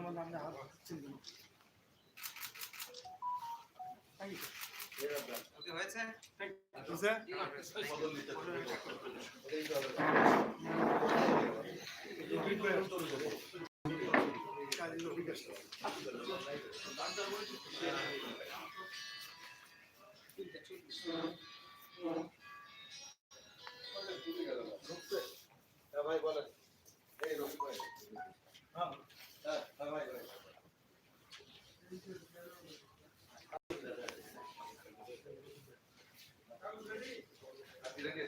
আমার নাম না চিনতে ওকে হয়েছে বুঝছে ভাই বলেন। এই হ্যাঁ হ্যাঁ gracias.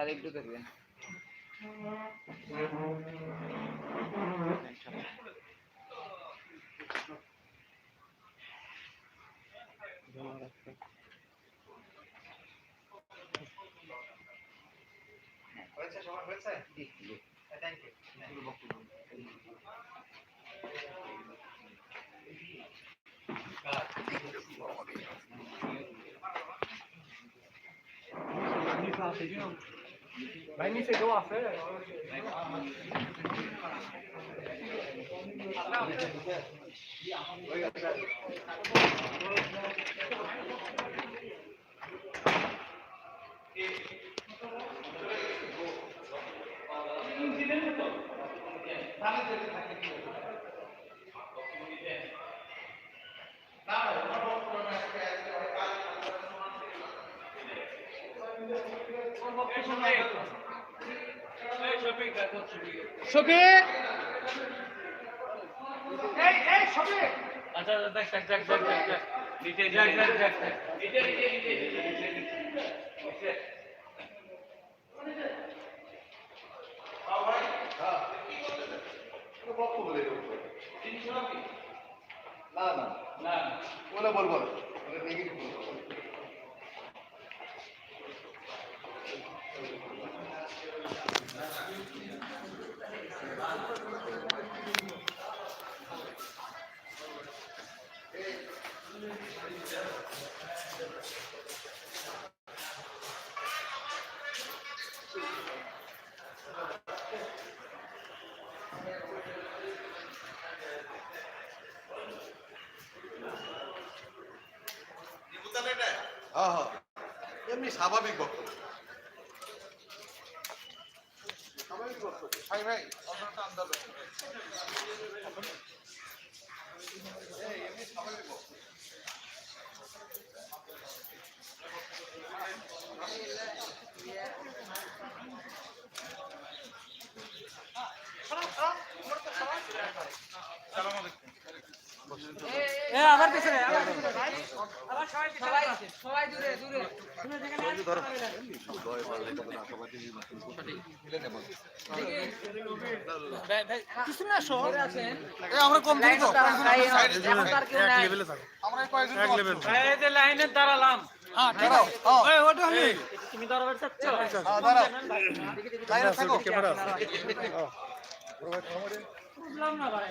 স্যার একটু দেখবেন সবার হয়েছে জি থ্যাংক ইউ ভাই নিচে কেউ আছে শফিক এই এই শফিক আচ্ছা দেখ দেখ দেখ দেখ দেখ নিচে দেখ দেখ দেখ দেখ নিচে নিচে নিচে না না না ওরা বলব নেগেটিভ বলব এমনি স্বাভাবিক বক্তব্য। স্বাভাবিক বক্তব্য। ভাই ভাই অন্যটা আন্দাজ এমনি স্বাভাবিক বক্তব্য। সবাই সবাই দূরে দূরে। আমরা কম দিই তো। এখন তো আর কেউ নাই। আমরা কয়েকজন এই যে লাইনে দাঁড়ালাম। হ্যাঁ তুমি দাঁড়াবে হ্যাঁ, দাঁড়াও। লাইনে থাকো। বুঝলাম না ভাই।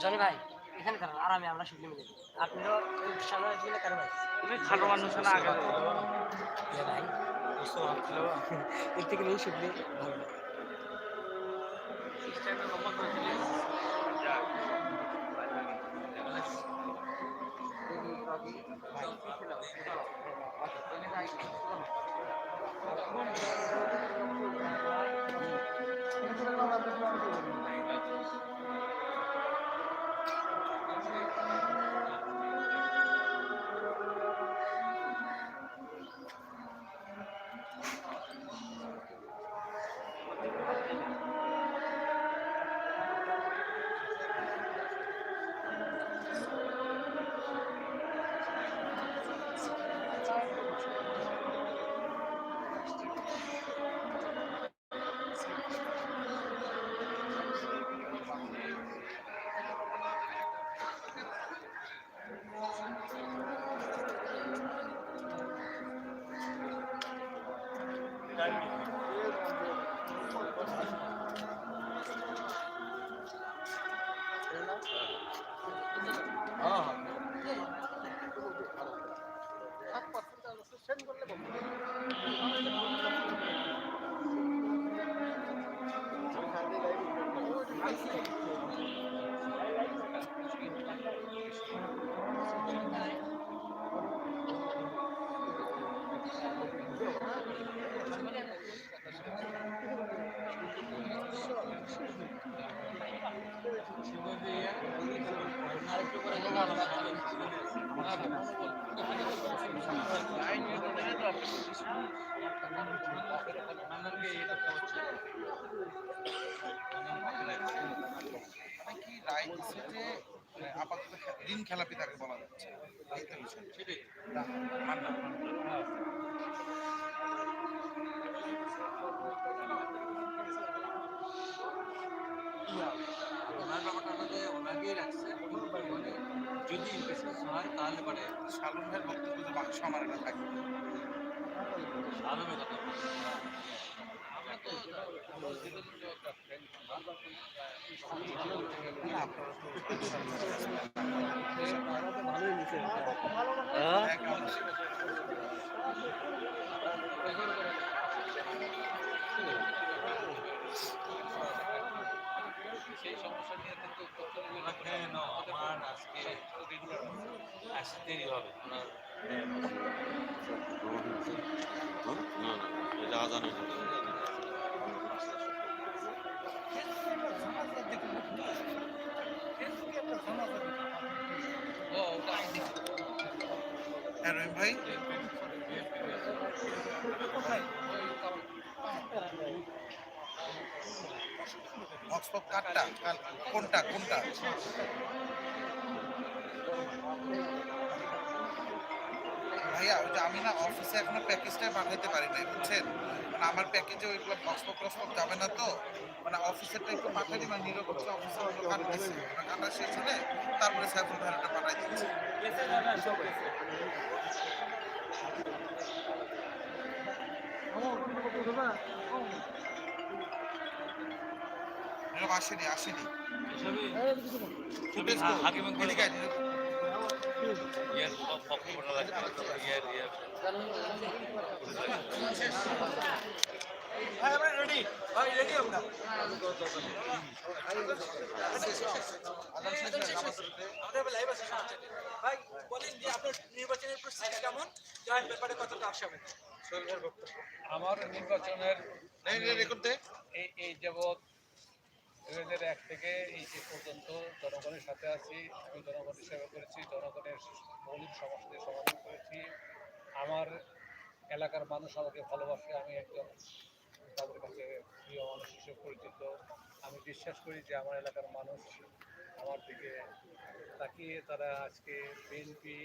জনি ভাই এখানে কারণ আরামে আমরা শুনলে মিলে আপনিও সামনে দিলে কারণ ভাই? তুমি খালো মানুষ না আগে ভাই এর থেকে নেই শুনলে ভালো। না। আপাতত ঋণ খেলাপি তাকে বলা যাচ্ছে এই তো বিষয়। ওনার ব্যাপারটা হলো যে ওনাকেই রাখছে মানে যদি ইনভেস্টমেন্ট হয় তাহলে পরে ভাইয়ের বক্তব্য যে বাক্স আমার এটা থাকবে কথা। সেই সমস্যা নিয়ে কিন্তু না আমার আজকে আসতে দেরি হবে ওনার ও হ্যাঁ রহিম ভাই। কারটা? কোনটা কোনটা? ভাইয়া ওই যে আমি না অফিসে এখনও প্যাকেজটাই পাঠাইতে পারি নাই বুঝছেন? মানে আমার প্যাকেজে ওইগুলো হটস্পট টসপট যাবে না তো। মানে অফিসেরটা একটু দিই মানে নিরপেক্ষ অফিসে ওগুলো কাটা দিচ্ছে মানে কাটা শেষ হলে তারপরে সাইফুল ভাইয়ারটা পাঠাই দিচ্ছি। আসেনি আসেনি। নির্বাচনের প্রস্তুতি কেমন জয়েন্ট ব্যাপারে কতটা আশাবাদী আমার নির্বাচনের এই এই যাবৎ দুই এক থেকে এই যে পর্যন্ত জনগণের সাথে আছি আমি জনগণের সেবা করেছি, জনগণের মৌলিক সমস্যাদের সমাধান করেছি। আমার এলাকার মানুষ আমাকে ভালোবাসে, আমি একজন তাদের কাছে প্রিয় মানুষ হিসেবে পরিচিত। আমি বিশ্বাস করি যে আমার এলাকার মানুষ আমার দিকে তাকিয়ে তারা আজকে বিএনপি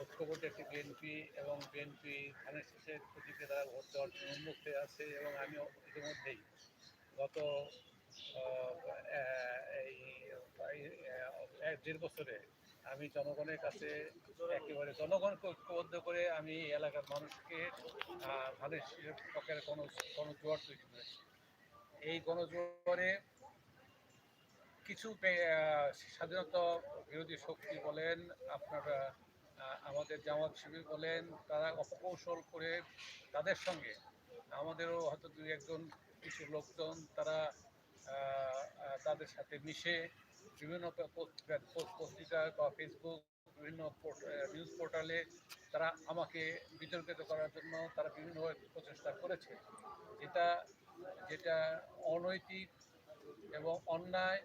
ঐক্যবদ্ধ একটি বিএনপি এবং বিএনপি ধানের শেষের প্রতিকে তারা ভোট দেওয়ার জন্য উন্মুখ হয়ে আছে এবং আমিও ইতিমধ্যেই গত এক দেড় বছরে আমি জনগণের কাছে একেবারে জনগণকে ঐক্যবদ্ধ করে আমি এলাকার মানুষকে ধানের পক্ষের গণ গণজোয়ার তৈরি করেছি। এই গণজোয়ারে কিছু স্বাধীনতা বিরোধী শক্তি বলেন, আপনারা আমাদের জামাত শিবির বলেন, তারা অপকৌশল করে তাদের সঙ্গে আমাদেরও হয়তো দুই একজন কিছু লোকজন তারা তাদের সাথে মিশে বিভিন্ন পত্রিকা বা ফেসবুক বিভিন্ন নিউজ পোর্টালে তারা আমাকে বিতর্কিত করার জন্য তারা বিভিন্নভাবে প্রচেষ্টা করেছে। যেটা যেটা অনৈতিক এবং অন্যায়,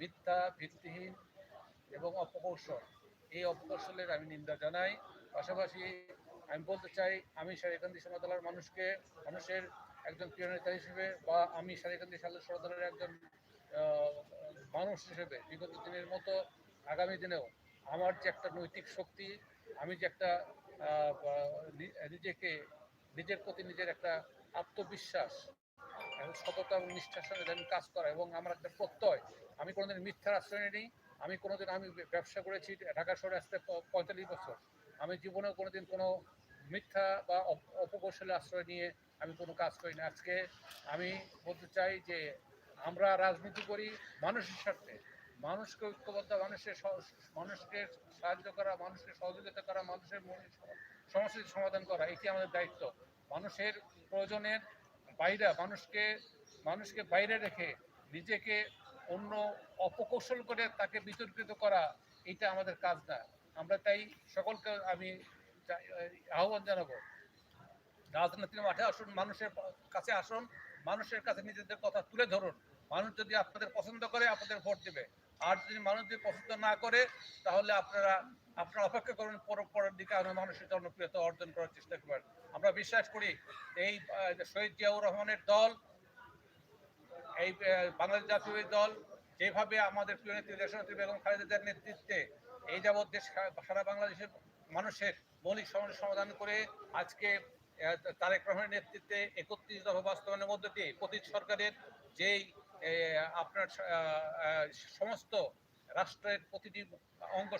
মিথ্যা, ভিত্তিহীন এবং অপকৌশল। এই অপকৌশলের আমি নিন্দা জানাই। পাশাপাশি আমি বলতে চাই, আমি সারিকান্দি সোনাতলার মানুষকে, মানুষের একজন প্রিয় নেতা হিসেবে বা আমি সারিকান্দি সালের সোনাতলার একজন মানুষ হিসেবে বিগত দিনের মতো আগামী দিনেও আমার যে একটা নৈতিক শক্তি, আমি যে একটা নিজেকে, নিজের প্রতি নিজের একটা আত্মবিশ্বাস এবং সততা এবং নিষ্ঠার সঙ্গে আমি কাজ করা এবং আমার একটা প্রত্যয়, আমি কোনোদিন মিথ্যার আশ্রয় নিই আমি কোনোদিন আমি ব্যবসা করেছি ঢাকা শহরে আসতে পঁয়তাল্লিশ বছর। আমি জীবনেও কোনোদিন কোনো মিথ্যা বা অপ- অপকৌশলের আশ্রয় নিয়ে আমি কোনো কাজ করি না। আজকে আমি বলতে চাই যে আমরা রাজনীতি করি মানুষের স্বার্থে। মানুষকে ঐক্যবদ্ধ, মানুষের মানুষকে সাহায্য করা, মানুষকে সহযোগিতা করা, মানুষের সমস্যার সমাধান করা, এটি আমাদের দায়িত্ব। মানুষের প্রয়োজনের বাইরে, মানুষকে মানুষকে বাইরে রেখে নিজেকে অন্য অপকৌশল করে তাকে বিতর্কিত করা, এটা আমাদের কাজ না। আমরা তাই সকলকে আমি আহ্বান জানাব। রাজনীতির মাঠে আসুন, মানুষের কাছে আসুন, মানুষের কাছে নিজেদের কথা তুলে ধরুন। মানুষ যদি আপনাদের পছন্দ করে, আপনাদের ভোট দেবে। আর যদি মানুষ যদি পছন্দ না করে, তাহলে আপনারা আপনারা অপেক্ষা করুন, পর পরের দিকে আমরা মানুষের জনপ্রিয়তা অর্জন করার চেষ্টা করবেন। আমরা বিশ্বাস করি, এই শহীদ জিয়াউর রহমানের দল, এই বাংলাদেশ জাতীয় দল, যেভাবে আমাদের প্রিয় নেত্রী দেশনেত্রী বেগম খালেদার নেতৃত্বে এই যাবৎ দেশ, সারা বাংলাদেশের মানুষের মৌলিক সমস্যা সমাধান করে আজকে তারেক রহমানের নেতৃত্বে একত্রিশ দফা বাস্তবায়নের মধ্য দিয়ে পতিত সরকারের যেই আপনার সমস্ত রাষ্ট্রের প্রতিটি অঙ্গ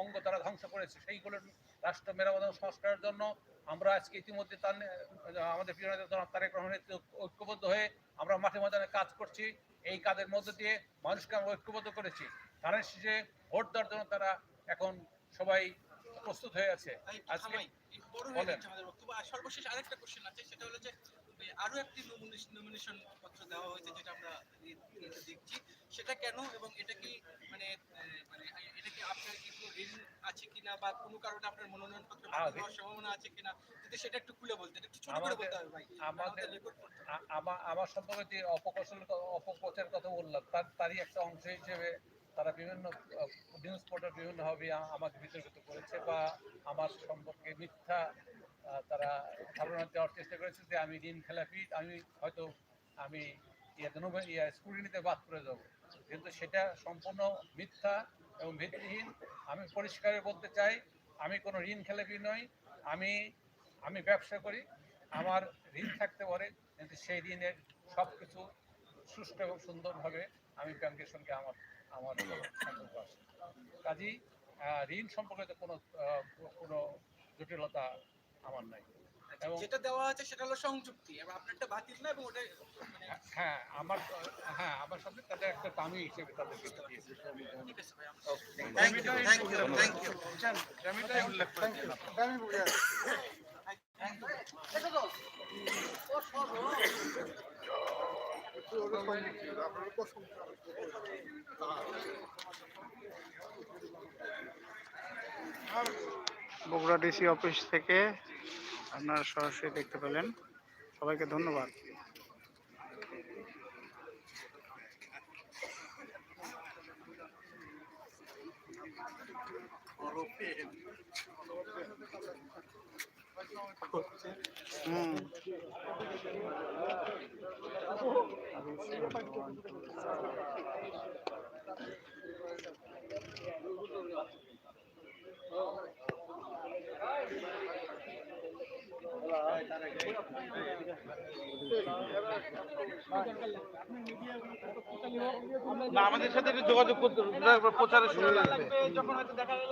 অঙ্গ তারা ধ্বংস করেছে সেইগুলোর রাষ্ট্র মেরামত সংস্কারের জন্য আমরা আজকে ইতিমধ্যে তার আমাদের প্রিয় নেতা তারেক রহমানের ঐক্যবদ্ধ হয়ে আমরা মাঠে ময়দানে কাজ করছি। এই কাজের মধ্য দিয়ে মানুষকে আমরা ঐক্যবদ্ধ করেছি। ধানের শেষে ভোট দেওয়ার জন্য তারা এখন সবাই প্রস্তুত হয়ে আছে। আজকে সর্বশেষ আরেকটা কোশ্চেন সেটা হলো যে আরও একটি নমিনেশন পত্র দেওয়া হয়েছে যেটা আমরা দেখছি। সেটা কেন এবং এটা কি মানে মানে এটা কি আপনার কি কোনো ঋণ আছে কিনা বা কোনো কারণে আপনার মনোনয়ন পত্র সম্ভাবনা আছে কিনা? যদি সেটা একটু খুলে বলতেন একটু ছোট করে বলতে হবে ভাই আমাদের আমার আমার সম্পর্কে যে অপকৌশল কথা বললাম তার তারই একটা অংশ হিসেবে তারা বিভিন্ন নিউজ পোর্টাল বিভিন্নভাবে আমাকে বিতর্কিত করেছে বা আমার সম্পর্কে মিথ্যা তারা ধারণা দেওয়ার চেষ্টা করেছে যে আমি ঋণ খেলাপি, আমি হয়তো, আমি ইয়ে ইয়ে স্কুটিনিতে বাদ করে যাব। কিন্তু সেটা সম্পূর্ণ মিথ্যা এবং ভিত্তিহীন। আমি পরিষ্কার বলতে চাই, আমি কোনো ঋণ খেলাপি নই, আমি আমি ব্যবসা করি, আমার ঋণ থাকতে পারে, কিন্তু সেই ঋণের সব কিছু সুষ্ঠু এবং সুন্দরভাবে আমি ব্যাংকের সঙ্গে আমার আমার সম্পর্ক আছে কাজেই আহ, ঋণ সম্পর্কিত কোনো কোনো জটিলতা আমার নাই। এবং যেটা দেওয়া আছে সেটা হলো সংযুক্তি এবং আপনারটা বাতিল না এবং ওটা মানে হ্যাঁ আমার হ্যাঁ আমার সাথে তাদের একটা দামি হিসেবে তাদেরকে দিয়েছি। Thank you thank you thank you করেছিলাম ভাই, বগুড়া ডিসি অফিস থেকে আপনারা সরাসরি দেখতে পেলেন। সবাইকে ধন্যবাদ। হুম। না আমাদের সাথে একটু যোগাযোগ করতে প্রচারের সুযোগ লাগবে। যখন হয়তো দেখা গেল